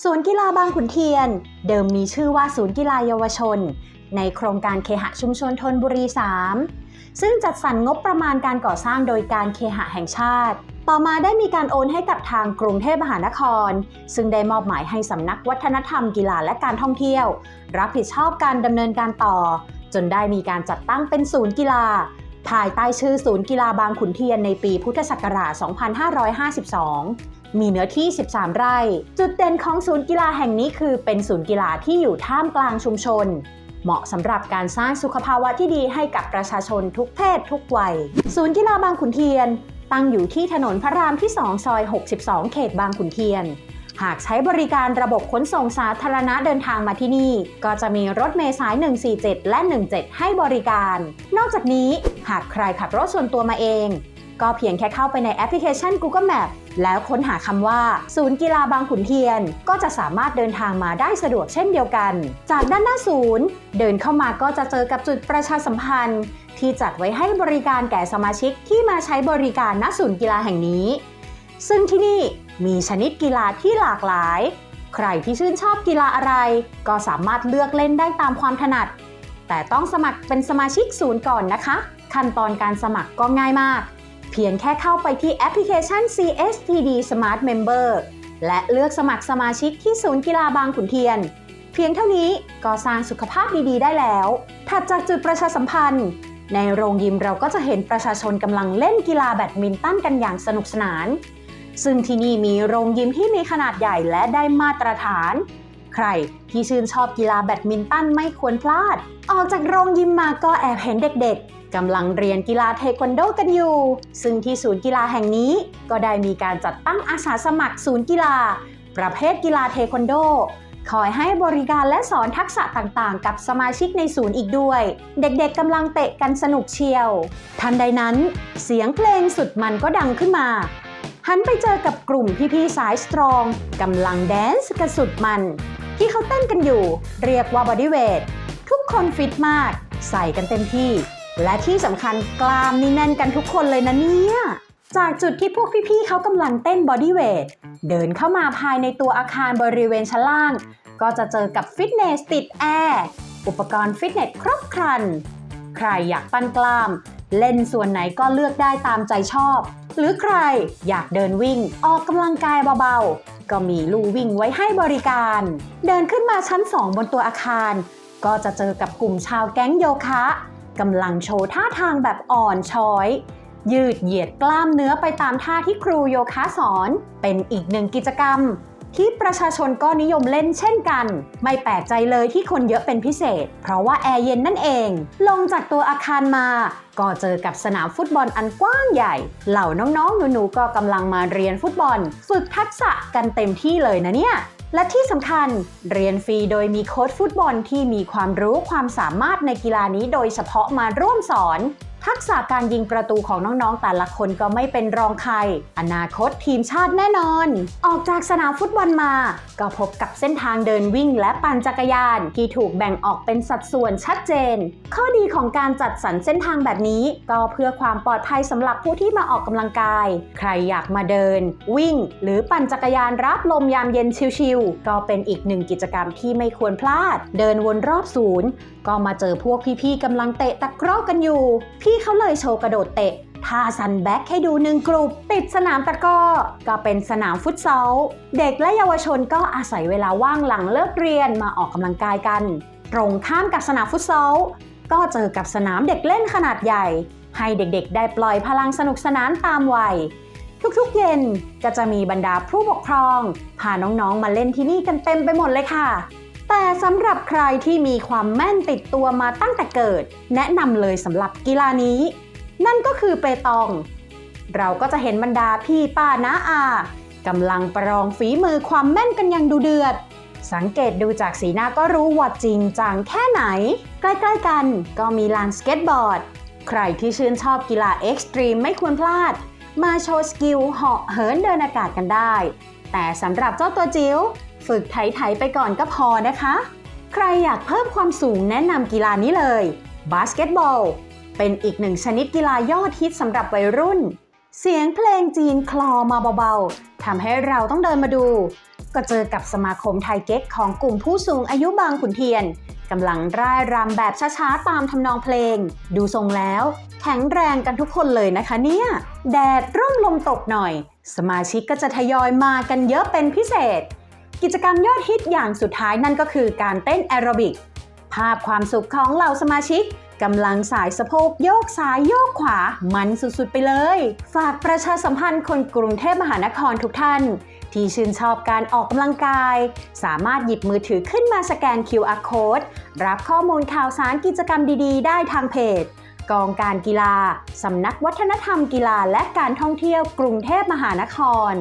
ศูนย์กีฬาบางขุนเทียน เดิมมีชื่อว่าศูนย์กีฬาเยาวชน ในโครงการเคหะชุมชนทนบุรี 3 ซึ่งจัดสรรงบประมาณการก่อสร้างโดยการเคหะแห่งชาติ ต่อมาได้มีการโอนให้กับทางกรุงเทพมหานคร ซึ่งได้มอบหมายให้สำนักวัฒนธรรมกีฬาและการท่องเที่ยว รับผิดชอบการดำเนินการต่อ จนได้มีการจัดตั้งเป็นศูนย์กีฬา ภายใต้ชื่อศูนย์กีฬาบางขุนเทียนในปีพุทธศักราช 2552 มีเนื้อที่ 13 ไร่ จุดเด่นของศูนย์กีฬาแห่งนี้คือเป็นศูนย์กีฬาที่อยู่ท่ามกลางชุมชน เหมาะสำหรับการสร้างสุขภาวะที่ดีให้กับประชาชนทุกเพศทุกวัย ศูนย์กีฬาบางขุนเทียน ตั้งอยู่ที่ถนนพระรามที่ 2 ซอย 62 เขตบางขุนเทียนหากใช้บริการระบบขนส่งสาธารณะเดินทางมาที่นี่ ก็จะมีรถเมล์สาย 147 และ 17 ให้บริการ นอกจากนี้หากใครขับรถส่วนตัวมาเอง ก็เพียงแค่เข้าไปในแอปพลิเคชัน Google Map แล้วค้นหาคำว่า ศูนย์กีฬาบางขุนเทียน ก็จะสามารถเดินทางมาได้สะดวกเช่นเดียวกัน จากด้านหน้าศูนย์ เดินเข้ามาก็จะเจอกับจุดประชาสัมพันธ์ ที่จัดไว้ให้บริการแก่สมาชิกที่มาใช้บริการณศูนย์กีฬาแห่งนี้ ซึ่งที่นี่มีชนิดกีฬาที่หลากหลาย ใครที่ชื่นชอบกีฬาอะไร ก็สามารถเลือกเล่นได้ตามความถนัด แต่ต้องสมัครเป็นสมาชิกศูนย์ก่อนนะคะ ขั้นตอนการสมัครก็ง่ายมาก เพียงแค่เข้าไปที่แอปพลิเคชัน CSTD Smart Member และเลือกสมัครสมาชิกที่ศูนย์กีฬาบางขุนเทียน เพียงเท่านี้ก็สร้างสุขภาพดีๆ ได้แล้ว ถัดจากจุดประชาสัมพันธ์ ในโรงยิมเราก็จะเห็นประชาชนกำลังเล่นกีฬาแบดมินตันกันอย่างสนุกสนาน ซึ่งที่นี่มีโรงยิมที่มีขนาดใหญ่และได้มาตรฐาน ใครที่ชื่นชอบกีฬาแบดมินตันไม่ควรพลาด ออกจากโรงยิมมาก็แอบเห็นเด็กๆกำลังเรียนกีฬาเทควันโดกันอยู่ ซึ่งที่ศูนย์กีฬาแห่งนี้ ก็ได้มีการจัดตั้งอาสาสมัครศูนย์กีฬา ประเภทกีฬาเทควันโดคอยให้บริการและสอนทักษะต่างๆ กับสมาชิกในศูนย์อีกด้วย เด็กๆกำลังเตะกันสนุกเชียว ทันใดนั้น เสียงเพลงสุดมันก็ดังขึ้นมาหันไปเจอกับกลุ่มพี่ๆสายสตรองกำลังแดนซ์กันสุดมัน ที่เขาเต้นกันอยู่ เรียกว่าบอดี้เวททุกคนฟิตมาก ใส่กันเต็มที่ และที่สำคัญกล้ามนี่แน่นกันทุกคนเลยนะเนี่ยจากจุดที่พวกพี่ๆเขากำลังเต้นบอดี้เวทเดินเข้ามาภายในตัวอาคารบริเวณชั้นล่าง ก็จะเจอกับฟิตเนสติดแอร์อุปกรณ์ฟิตเนสครบครัน ใครอยากปั้นกล้าม เล่นส่วนไหนก็เลือกได้ตามใจชอบ หรือใครอยากเดินวิ่งออกกำลังกายเบา ก็มีลู่วิ่งไว้ให้บริการ เดินขึ้นมาชั้น 2 บนตัวอาคาร ก็จะเจอกับกลุ่มชาวแก๊งโยคะกำลังโชว์ท่าทางแบบอ่อนช้อย ยืดเหยียดกล้ามเนื้อไปตามท่าที่ครูโยคะสอน เป็นอีกหนึ่งกิจกรรม ที่ประชาชนก็นิยมเล่นเช่นกัน ไม่แปลกใจเลยที่คนเยอะเป็นพิเศษ เพราะว่าแอร์เย็นนั่นเอง ลงจากตัวอาคารมา ก็เจอกับสนามฟุตบอลอันกว้างใหญ่ เหล่าน้องๆ หนูๆ ก็กำลังมาเรียนฟุตบอล ฝึกทักษะกันเต็มที่เลยนะเนี่ยและที่สำคัญเรียนฟรีโดยมีโค้ชฟุตบอลที่มีความรู้ความสามารถในกีฬานี้โดยเฉพาะมาร่วมสอน ทักษะการยิงประตูของน้องๆ แต่ละคนก็ไม่เป็นรองใคร อนาคตทีมชาติแน่นอน ออกจากสนามฟุตบอลมา ก็พบกับเส้นทางเดินวิ่งและปั่นจักรยาน ที่ถูกแบ่งออกเป็นสัดส่วนชัดเจน ข้อดีของการจัดสรรเส้นทางแบบนี้ ก็เพื่อความปลอดภัยสำหรับผู้ที่มาออกกำลังกาย ใครอยากมาเดิน วิ่ง หรือปั่นจักรยานรับลมยามเย็นชิลๆก็เป็นอีกหนึ่งกิจกรรมที่ไม่ควรพลาด เดินวนรอบศูนย์ ก็มาเจอพวกพี่ๆกำลังเตะตะกร้อกันอยู่พี่เขาเลยโชว์กระโดดเตะท่าซันแบ็กให้ดูหนึ่งกลุ่มติดสนามตะกร้อก็เป็นสนามฟุตซอล เด็กและเยาวชนก็อาศัยเวลาว่างหลังเลิกเรียนมาออกกำลังกายกัน ตรงข้ามกับสนามฟุตซอล ก็เจอกับสนามเด็กเล่นขนาดใหญ่ ให้เด็กๆ ได้ปล่อยพลังสนุกสนานตามวัย ทุกๆเย็นก็จะมีบรรดาผู้ปกครอง พาน้องๆมาเล่นที่นี่กันเต็มไปหมดเลยค่ะ แต่สำหรับใครที่มีความแม่นติดตัวมาตั้งแต่เกิด แนะนำเลยสำหรับกีฬานี้ นั่นก็คือเปตอง เราก็จะเห็นบรรดาพี่ป้าน้าอากำลังประลองฝีมือความแม่นกันอย่างดูเดือด สังเกตดูจากสีหน้าก็รู้ว่าจริงจังแค่ไหน ใกล้ๆกันก็มีลานสเก็ตบอร์ด ใครที่ชื่นชอบกีฬาเอ็กซ์ตรีมไม่ควรพลาด มาโชว์สกิลเหาะเหินเดินอากาศกันได้ แต่สำหรับเจ้าตัวจิ๋ว ฝึกไถๆไปก่อนก็พอนะคะ ใครอยากเพิ่มความสูงแนะนำกีฬานี้เลย บาสเกตบอล เป็นอีกหนึ่งชนิดกีฬายอดฮิตสำหรับวัยรุ่น เสียงเพลงจีนคลอมาเบาๆทำให้เราต้องเดินมาดู ก็เจอกับสมาคมไทยเก๊กของกลุ่มผู้สูงอายุบางขุนเทียนกำลังร่ายรำแบบช้าๆ ตามทำนองเพลง ดูทรงแล้ว แข็งแรงกันทุกคนเลยนะคะเนี่ย แดดร่มลมตกหน่อย สมาชิกก็จะทยอยมากันเยอะเป็นพิเศษ กิจกรรมยอดฮิตอย่างสุดท้ายนั่นก็คือการเต้นแอโรบิก ภาพความสุขของเหล่าสมาชิกกำลังสายสะโพกโยกซ้ายโยกขวามันสุดๆไปเลย ฝากประชาสัมพันธ์คนกรุงเทพมหานครทุกท่าน ที่ชื่นชอบการออกกำลังกาย สามารถหยิบมือถือขึ้นมาสแกน QR Code รับข้อมูลข่าวสารกิจกรรมดีๆ ได้ทางเพจ กองการกีฬา สำนักวัฒนธรรมกีฬาและการท่องเที่ยวกรุงเทพมหานคร